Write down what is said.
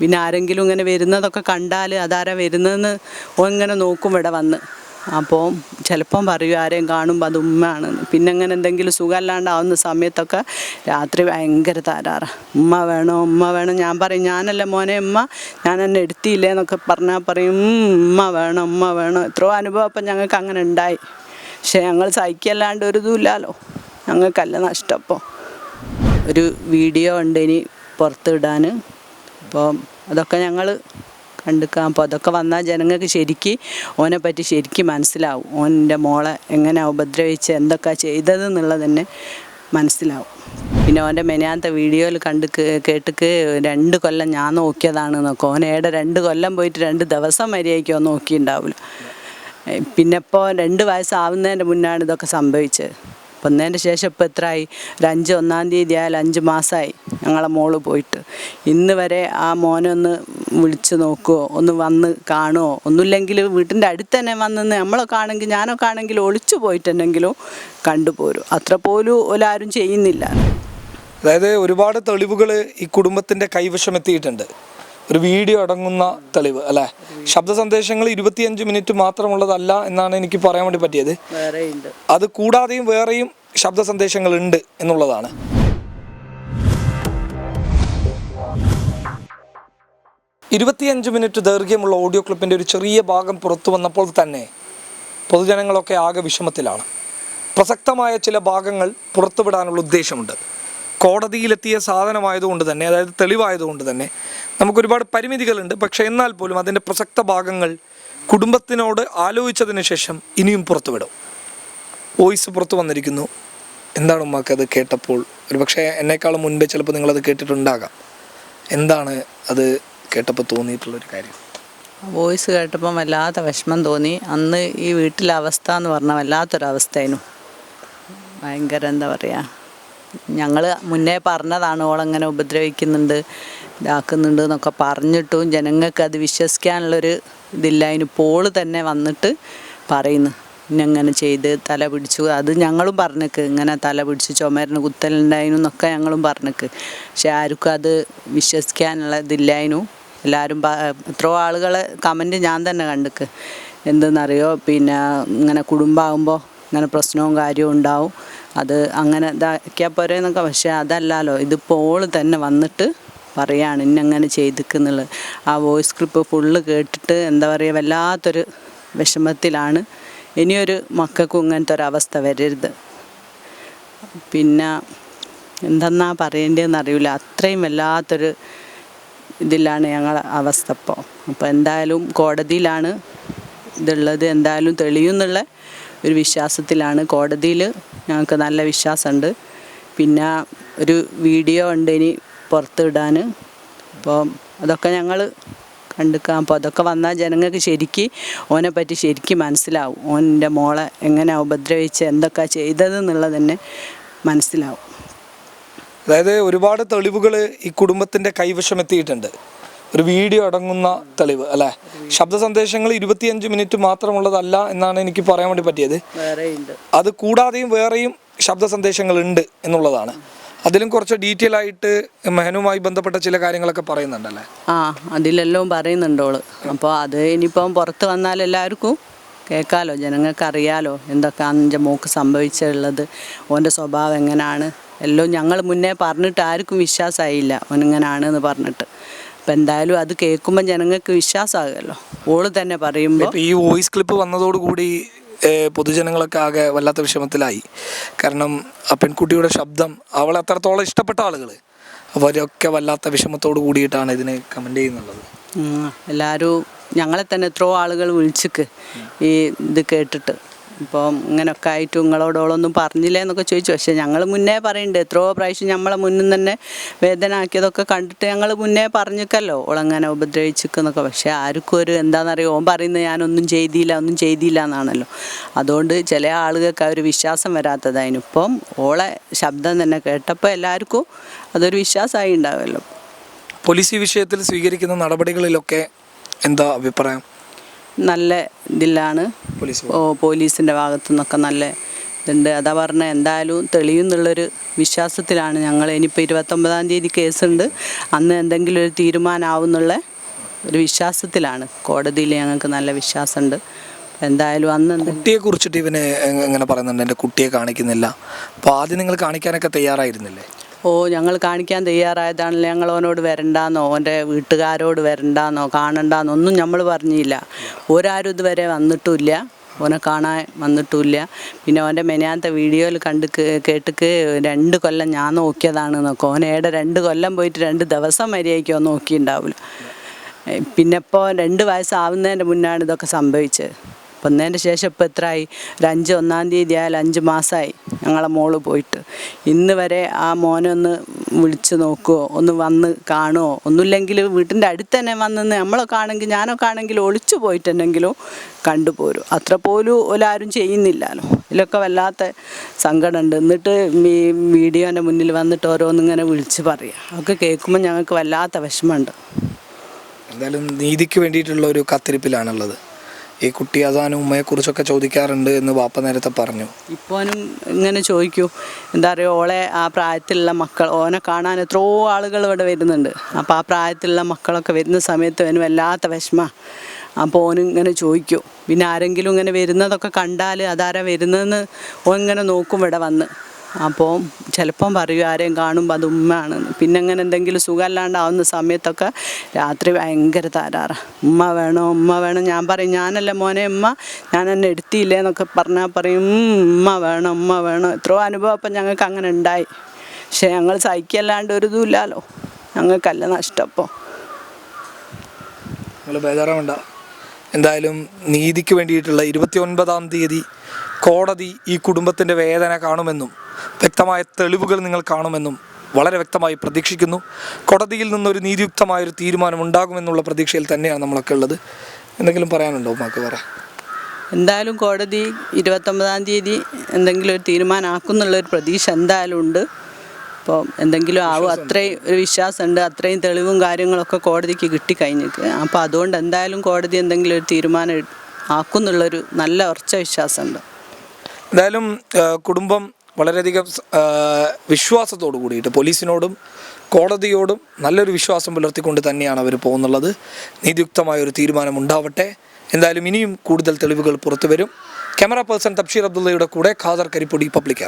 പിന്നെ ആരെങ്കിലും ഇങ്ങനെ വരുന്നതൊക്കെ കണ്ടാൽ അതാരാ വരുന്നതെന്ന് ഇങ്ങനെ നോക്കും ഇവിടെ വന്ന്. അപ്പോൾ ചിലപ്പം പറയും ആരെയും കാണുമ്പോൾ അത് ഉമ്മയാണ് പിന്നെ അങ്ങനെ എന്തെങ്കിലും സുഖമല്ലാണ്ടാവുന്ന സമയത്തൊക്കെ രാത്രി ഭയങ്കര താരാറ ഉമ്മ വേണോ? ഉമ്മ വേണം? ഞാൻ പറയും ഞാനല്ല മോനെ ഉമ്മ. ഞാൻ എന്നെ എടുത്തില്ലേ എന്നൊക്കെ പറഞ്ഞാൽ പറയും ഉമ്മ വേണം? ഉമ്മ വേണം? എത്രയോ അനുഭവം അപ്പം ഞങ്ങൾക്ക് അങ്ങനെ ഉണ്ടായി. പക്ഷേ ഞങ്ങൾ സഹിക്കല്ലാണ്ട് ഒരു ഇതുമില്ലല്ലോ ഞങ്ങൾക്കല്ല നഷ്ടപ്പോൾ ഒരു വീഡിയോ ഉണ്ട് ഇനി പുറത്തിടാൻ അപ്പോൾ അതൊക്കെ ഞങ്ങൾ കണ്ടുക്കാം. അപ്പോൾ അതൊക്കെ വന്നാൽ ജനങ്ങൾക്ക് ശരിക്ക് ഓനെ പറ്റി ശരിക്ക് മനസ്സിലാവും. ഓന്റെ മോളെ എങ്ങനെ ഉപദ്രവിച്ച് എന്തൊക്കെ ചെയ്തതെന്നുള്ളത് തന്നെ മനസ്സിലാവും. പിന്നെ ഓന്റെ മെനാത്ത വീഡിയോയിൽ കണ്ട് കേട്ടിക്ക് രണ്ട് കൊല്ലം ഞാൻ നോക്കിയതാണ് നോക്കും ഓൻ ഏടെ രണ്ട് കൊല്ലം പോയിട്ട് രണ്ട് ദിവസം മര്യാദയ്ക്കോ നോക്കിയിട്ടുണ്ടാവില്ല പിന്നെ ഇപ്പോൾ രണ്ട് വയസ്സാവുന്നതിന്റെ മുന്നാണ് ഇതൊക്കെ സംഭവിച്ചത്. വന്നതിന്റെ ശേഷം ഇപ്പോൾ എത്രയായി ഒരു അഞ്ച് ഒന്നാം തീയതി ആയാലും അഞ്ച് മാസമായി ഞങ്ങളെ മോൾ പോയിട്ട്. ഇന്ന് വരെ ആ മോനൊന്ന് വിളിച്ച് നോക്കുമോ ഒന്ന് വന്ന് കാണുമോ ഒന്നുമില്ലെങ്കിൽ വീട്ടിന്റെ അടുത്ത് തന്നെ വന്ന് നമ്മളൊക്കെ ആണെങ്കിൽ ഞാനൊക്കെ ആണെങ്കിൽ ഒളിച്ചു പോയിട്ടുണ്ടെങ്കിലും കണ്ടുപോരും അത്ര പോലും ഒരാരും ചെയ്യുന്നില്ല. അതായത് ഒരുപാട് തെളിവുകൾ ഈ കുടുംബത്തിന്റെ കൈവശം എത്തിയിട്ടുണ്ട്. ഒരു വീഡിയോ അടങ്ങുന്ന തെളിവ് അല്ലേ? ശബ്ദ സന്ദേശങ്ങൾ ഇരുപത്തിയഞ്ച് മിനിറ്റ് മാത്രമുള്ളതല്ല എന്നാണ് എനിക്ക് പറയാൻ വേണ്ടി പറ്റിയത്. അത് കൂടാതെയും വേറെയും ശബ്ദ സന്ദേശങ്ങൾ ഉണ്ട് എന്നുള്ളതാണ്. ഇരുപത്തിയഞ്ച് മിനിറ്റ് ദൈർഘ്യമുള്ള ഓഡിയോ ക്ലിപ്പിന്റെ ഒരു ചെറിയ ഭാഗം പുറത്തു വന്നപ്പോൾ തന്നെ പൊതുജനങ്ങളൊക്കെ ആകെ വിഷമത്തിലാണ്. പ്രസക്തമായ ചില ഭാഗങ്ങൾ പുറത്തുവിടാനുള്ള ഉദ്ദേശമുണ്ട്. കോടതിയിലെത്തിയ സാധനമായതുകൊണ്ട് തന്നെ അതായത് തെളിവായതുകൊണ്ട് തന്നെ നമുക്ക് ഒരുപാട് പരിമിതികളുണ്ട്. പക്ഷേ എന്നാൽ പോലും അതിന്റെ പ്രസക്ത ഭാഗങ്ങൾ കുടുംബത്തിനോട് ആലോചിച്ചതിന് ശേഷം ഇനിയും പുറത്തുവിടും. വോയിസ് പുറത്തു വന്നിരിക്കുന്നു. എന്താണ് ഉമ്മാക്ക് അത് കേട്ടപ്പോൾ? ഒരു പക്ഷേ എന്നെക്കാളും മുൻപേ ചിലപ്പോൾ നിങ്ങളത് കേട്ടിട്ടുണ്ടാകാം. എന്താണ് അത് കേട്ടപ്പോൾ തോന്നിയിട്ടുള്ളൊരു കാര്യം? വോയിസ് കേട്ടപ്പം വല്ലാത്ത വിഷമം തോന്നി. അന്ന് ഈ വീട്ടിലെ അവസ്ഥ എന്ന് പറഞ്ഞാൽ വല്ലാത്തൊരവസ്ഥയായിരുന്നു. ഭയങ്കര എന്താ പറയുക ഞങ്ങൾ മുന്നേ പറഞ്ഞതാണ് ഓളങ്ങനെ ഉപദ്രവിക്കുന്നുണ്ട്. ഇതാക്കുന്നുണ്ട് എന്നൊക്കെ പറഞ്ഞിട്ടും ജനങ്ങൾക്ക് അത് വിശ്വസിക്കാനുള്ളൊരു ഇതില്ല. അതിന് പോൾ തന്നെ വന്നിട്ട് പറയുന്നു. ഇന്നങ്ങനെ ചെയ്ത് തല പിടിച്ചു. അത് ഞങ്ങളും പറഞ്ഞേക്ക്. ഇങ്ങനെ തല പിടിച്ച് ചുമരിന് കുത്തലുണ്ടായിരുന്നു എന്നൊക്കെ ഞങ്ങളും പറഞ്ഞേക്ക്. പക്ഷെ ആർക്കും അത് വിശ്വസിക്കാനുള്ള ഇതില്ലായിരുന്നു എല്ലാവരും എത്രയോ ആളുകളെ കമന്റ് ഞാൻ തന്നെ കണ്ടിക്ക്. എന്തെന്നറിയോ? പിന്നെ ഇങ്ങനെ കുടുംബമാകുമ്പോൾ ഇങ്ങനെ പ്രശ്നവും കാര്യവും ഉണ്ടാവും. അത് അങ്ങനെ ഇതാക്കിയാൽ പോരെ എന്നൊക്കെ പക്ഷേ അതല്ലല്ലോ ഇതിപ്പോൾ തന്നെ വന്നിട്ട് പറയാണ് ഇന്നങ്ങനെ ചെയ്തിക്കുന്നുള്ളത് ആ വോയിസ് ക്ലിപ്പ് ഫുള്ള് കേട്ടിട്ട് എന്താ പറയുക വല്ലാത്തൊരു വിഷമത്തിലാണ്. ഇനിയൊരു മക്കൾക്കും ഇങ്ങനത്തെ ഒരവസ്ഥ വരരുത്. പിന്നെ എന്തെന്നാ പറയേണ്ടതെന്ന് അറിയില്ല അത്രയും വല്ലാത്തൊരു ഇതിലാണ് ഞങ്ങൾ അവസ്ഥ ഇപ്പോൾ അപ്പോൾ എന്തായാലും കോടതിയിലാണ് ഇതുള്ളത്. എന്തായാലും തെളിയുന്നുള്ള ഒരു വിശ്വാസത്തിലാണ് കോടതിയിൽ ഞങ്ങൾക്ക് നല്ല വിശ്വാസമുണ്ട്. പിന്നെ ഒരു വീഡിയോ ഉണ്ട് ഇനി പുറത്തിടാൻ. അപ്പോൾ അതൊക്കെ ഞങ്ങൾ കണ്ടുക്കാം. അപ്പോൾ അതൊക്കെ വന്നാൽ ജനങ്ങൾക്ക് ശരിക്ക് ഓനെ പറ്റി ശരിക്ക് മനസ്സിലാവും. ഓന്റെ മോളെ എങ്ങനെ ഉപദ്രവിച്ച് എന്തൊക്കെ ചെയ്തതെന്നുള്ളത് തന്നെ മനസ്സിലാവും. അതായത് ഒരുപാട് തെളിവുകൾ ഈ കുടുംബത്തിന്റെ കൈവശം എത്തിയിട്ടുണ്ട്. ഒരു വീഡിയോ അടങ്ങുന്ന തെളിവ് അല്ലെ? ശബ്ദ സന്ദേശങ്ങൾ ഇരുപത്തിയഞ്ച് മിനിറ്റ് മാത്രമുള്ളതല്ല എന്നാണ് എനിക്ക് പറയാൻ വേണ്ടി പറ്റിയത്. അത് കൂടാതെയും വേറെയും ശബ്ദ സന്ദേശങ്ങൾ ഉണ്ട് എന്നുള്ളതാണ്. അതിലും കുറച്ച് ഡീറ്റെയിൽ ആയിട്ട് മെഹനുമായി ബന്ധപ്പെട്ട ചില കാര്യങ്ങളൊക്കെ പറയുന്നുണ്ടല്ലേ? ആ അതിലെല്ലാം പറയുന്നുണ്ടോൾ അപ്പോൾ അത് ഇനിയിപ്പം പുറത്ത് വന്നാൽ എല്ലാവർക്കും കേൾക്കാലോ ജനങ്ങൾക്ക് അറിയാലോ എന്തൊക്കെയാണ് എന്റെ മോക്ക് സംഭവിച്ചുള്ളത് ഓന്റെ സ്വഭാവം എങ്ങനെയാണ് എല്ലാം ഞങ്ങൾ മുന്നേ പറഞ്ഞിട്ട് ആർക്കും വിശ്വാസമായില്ല എന്ന് പറഞ്ഞിട്ട്. അപ്പം എന്തായാലും അത് കേൾക്കുമ്പോൾ ജനങ്ങൾക്ക് വിശ്വാസമാകുമല്ലോ. ഓൾ തന്നെ പറയുമ്പോൾ ഈ വോയിസ് ക്ലിപ്പ് വന്നതോടുകൂടി പൊതുജനങ്ങളൊക്കെ ആകെ വല്ലാത്ത വിഷമത്തിലായി. കാരണം ആ പെൺകുട്ടിയുടെ ശബ്ദം അവൾ അത്രത്തോളം ഇഷ്ടപ്പെട്ട ആളുകൾ അവരൊക്കെ വല്ലാത്ത വിഷമത്തോട് കൂടിയിട്ടാണ് ഇതിനെ കമന്റ് ചെയ്യുന്നുള്ളത്. എല്ലാവരും ഞങ്ങളെ തന്നെ എത്രയോ ആളുകൾ വിളിച്ചിക്ക് ഈ ഇത് കേട്ടിട്ട്. ഇപ്പം ഇങ്ങനെയൊക്കെ ആയിട്ട് നിങ്ങളോടോളൊന്നും പറഞ്ഞില്ലേ എന്നൊക്കെ ചോദിച്ചു. പക്ഷേ ഞങ്ങൾ മുന്നേ പറയുന്നുണ്ട് എത്രയോ പ്രാവശ്യം നമ്മളെ മുന്നിൽ തന്നെ വേദന ആക്കിയതൊക്കെ കണ്ടിട്ട് ഞങ്ങൾ മുന്നേ പറഞ്ഞിക്കല്ലോ. ഓളങ്ങനെ ഉപദ്രവിച്ചിക്കുന്നൊക്കെ. പക്ഷേ ആർക്കും ഒരു എന്താണെന്നറിയോ ഓൻ പറയുന്നത് ഞാനൊന്നും ചെയ്തില്ല ഒന്നും ചെയ്തില്ല എന്നാണല്ലോ. അതുകൊണ്ട് ചില ആളുകൾക്ക് ഒരു വിശ്വാസം വരാത്തതായിരുന്നു ഇപ്പം ഓളെ ശബ്ദം തന്നെ കേട്ടപ്പോൾ എല്ലാവർക്കും അതൊരു വിശ്വാസമായി ഉണ്ടാവുമല്ലോ പോലീസ് ഈ വിഷയത്തിൽ സ്വീകരിക്കുന്ന നടപടികളിലൊക്കെ എന്താ അഭിപ്രായം? നല്ല ഇതിലാണ്. പോലീസ് ഓ പോലീസിന്റെ ഭാഗത്തു നിന്നൊക്കെ നല്ല ഇതുണ്ട്. അതാ പറഞ്ഞ എന്തായാലും തെളിയും എന്നുള്ളൊരു വിശ്വാസത്തിലാണ് ഞങ്ങൾ. ഇനിയിപ്പോൾ ഇരുപത്തൊമ്പതാം തീയതി കേസുണ്ട്. അന്ന് എന്തെങ്കിലും ഒരു തീരുമാനമാവും എന്നുള്ള ഒരു വിശ്വാസത്തിലാണ്. കോടതിയിൽ ഞങ്ങൾക്ക് നല്ല വിശ്വാസമുണ്ട്. എന്തായാലും അന്ന് കുട്ടിയെ കുറിച്ചിട്ട് ഇവന് എങ്ങനെ പറയുന്നുണ്ട്? എന്റെ കുട്ടിയെ കാണിക്കുന്നില്ല. അപ്പോൾ ആദ്യം നിങ്ങൾ കാണിക്കാനൊക്കെ തയ്യാറായിരുന്നില്ലേ? ഓ ഞങ്ങൾ കാണിക്കാൻ തയ്യാറായതാണല്ലോ ഞങ്ങൾ അവനോട് വരണ്ടാന്നോ? അവന്റെ വീട്ടുകാരോട് വരണ്ടാന്നോ? കാണണ്ടാന്നോ? ഒന്നും നമ്മൾ പറഞ്ഞില്ല. ഒരാരും ഇതുവരെ വന്നിട്ടുമില്ല. ഓനെ കാണാൻ വന്നിട്ടുമില്ല. പിന്നെ അവന്റെ മെനാത്ത വീഡിയോയിൽ കണ്ട് കേട്ടിക്ക് രണ്ട് കൊല്ലം ഞാൻ നോക്കിയതാണ് നോക്കും ഓനേടെ രണ്ട് കൊല്ലം പോയിട്ട് രണ്ട് ദിവസം മര്യാദയ്ക്കോ നോക്കിയിട്ടുണ്ടാവില്ല പിന്നെ ഇപ്പോൾ രണ്ട് വയസ്സാവുന്നതിന്റെ മുന്നാണ് ഇതൊക്കെ സംഭവിച്ചത്. വന്നതിന്റെ ശേഷം ഇപ്പോൾ എത്രയായി ഒരു അഞ്ച് ഒന്നാം തീയതി ആയാലും അഞ്ച് മാസമായി ഞങ്ങളെ മോൾ പോയിട്ട്. ഇന്ന് വരെ ആ മോനൊന്ന് വിളിച്ച് നോക്കുമോ ഒന്ന് വന്ന് കാണുമോ ഒന്നുമില്ലെങ്കിൽ വീട്ടിന്റെ അടുത്ത് തന്നെ വന്ന് നമ്മളൊക്കെ ആണെങ്കിൽ ഞാനൊക്കെ ആണെങ്കിൽ ഒളിച്ചു പോയിട്ടുണ്ടെങ്കിലും കണ്ടുപോരും അത്ര പോലും ഒരാരും ചെയ്യുന്നില്ലല്ലോ. ഇതിലൊക്കെ വല്ലാത്ത സങ്കടമുണ്ട്. എന്നിട്ട് ഈ വീഡിയോന്റെ മുന്നിൽ വന്നിട്ട് ഓരോന്നിങ്ങനെ വിളിച്ച് പറയുക അതൊക്കെ കേൾക്കുമ്പോൾ ഞങ്ങൾക്ക് വല്ലാത്ത വിഷമമുണ്ട്. എന്തായാലും നീതിക്ക് വേണ്ടിയിട്ടുള്ള ഒരു കത്തിരിപ്പിലാണുള്ളത്. ഈ കുട്ടി അതാനും ഉമ്മയെക്കുറിച്ചൊക്കെ ചോദിക്കാറുണ്ട് എന്ന് വാപ്പ നേരത്തെ പറഞ്ഞു. ഇപ്പോനും ഇങ്ങനെ ചോദിക്കൂ എന്താ പറയുക ഓളെ ആ പ്രായത്തിലുള്ള മക്കൾ ഓനെ കാണാൻ എത്രയോ ആളുകൾ ഇവിടെ വരുന്നുണ്ട്. അപ്പോൾ ആ പ്രായത്തിലുള്ള മക്കളൊക്കെ വരുന്ന സമയത്ത് അവന് വല്ലാത്ത വിഷമ. അപ്പോൾ ഓനും ഇങ്ങനെ ചോദിക്കൂ പിന്നെ ആരെങ്കിലും ഇങ്ങനെ വരുന്നതൊക്കെ കണ്ടാൽ അതാരാ വരുന്നതെന്ന് ഓൻ ഇങ്ങനെ നോക്കും ഇവിടെ വന്ന്. അപ്പോൾ ചിലപ്പം പറയും ആരെയും കാണുമ്പോൾ അത് ഉമ്മയാണ്. പിന്നെ അങ്ങനെ എന്തെങ്കിലും സുഖമല്ലാണ്ടാവുന്ന സമയത്തൊക്കെ രാത്രി ഭയങ്കര താരാറ ഉമ്മ വേണോ? ഉമ്മ വേണം? ഞാൻ പറയും ഞാനല്ല മോനെ ഉമ്മ. ഞാൻ എന്നെ എടുത്തില്ലേ എന്നൊക്കെ പറഞ്ഞാൽ പറയും "ഉം, ഉമ്മ വേണം? ഉമ്മ വേണം? എത്രയോ അനുഭവം അപ്പം ഞങ്ങൾക്ക് അങ്ങനെ ഉണ്ടായി. പക്ഷെ ഞങ്ങൾ സഹിക്കല്ലാണ്ട് ഒരു ഇതുമില്ലല്ലോ ഞങ്ങൾക്കല്ല നഷ്ടപ്പോൾ ബേജാറാവണ്ട. എന്തായാലും നീതിക്ക് വേണ്ടിയിട്ടുള്ള ഇരുപത്തി ഒൻപതാം തീയതി കോടതി ഈ കുടുംബത്തിന്റെ വേദന കാണുമെന്നും വ്യക്തമായ തെളിവുകൾ നിങ്ങൾ കാണുമെന്നും വളരെ വ്യക്തമായി പ്രതീക്ഷിക്കുന്നു. കോടതിയിൽ നിന്നൊരു നീതിയുക്തമായൊരു തീരുമാനം ഉണ്ടാകുമെന്നുള്ള പ്രതീക്ഷയിൽ തന്നെയാണ് നമ്മളൊക്കെ ഉള്ളത്. എന്തെങ്കിലും പറയാനുണ്ടോ ഉമ്മാക്ക് പറ എന്തായാലും കോടതി ഇരുപത്തൊമ്പതാം തീയതി എന്തെങ്കിലും ഒരു തീരുമാനമാക്കുന്നുള്ളൊരു പ്രതീക്ഷ എന്തായാലും ഉണ്ട്. അപ്പോൾ എന്തെങ്കിലും ആവും? അത്രയും ഒരു വിശ്വാസമുണ്ട്. അത്രയും തെളിവും കാര്യങ്ങളൊക്കെ കോടതിക്ക് കിട്ടിക്കഴിഞ്ഞിട്ട് അപ്പോൾ അതുകൊണ്ട് എന്തായാലും കോടതി എന്തെങ്കിലും ഒരു തീരുമാനം ആക്കുന്നുള്ളൊരു നല്ല ഉറച്ച വിശ്വാസമുണ്ട്. എന്തായാലും കുടുംബം വളരെയധികം വിശ്വാസത്തോടു കൂടിയിട്ട് പോലീസിനോടും കോടതിയോടും നല്ലൊരു വിശ്വാസം പുലർത്തിക്കൊണ്ട് തന്നെയാണ് അവർ പോകുന്നുള്ളത്. നീതിയുക്തമായ ഒരു തീരുമാനം ഉണ്ടാവട്ടെ എന്തായാലും ഇനിയും കൂടുതൽ തെളിവുകൾ പുറത്തു വരും ക്യാമറ പേഴ്സൺ തബ്ഷീർ അബ്ദുള്ളയുടെ കൂടെ ഖാദർ കരിപ്പൊടി പബ്ലിക്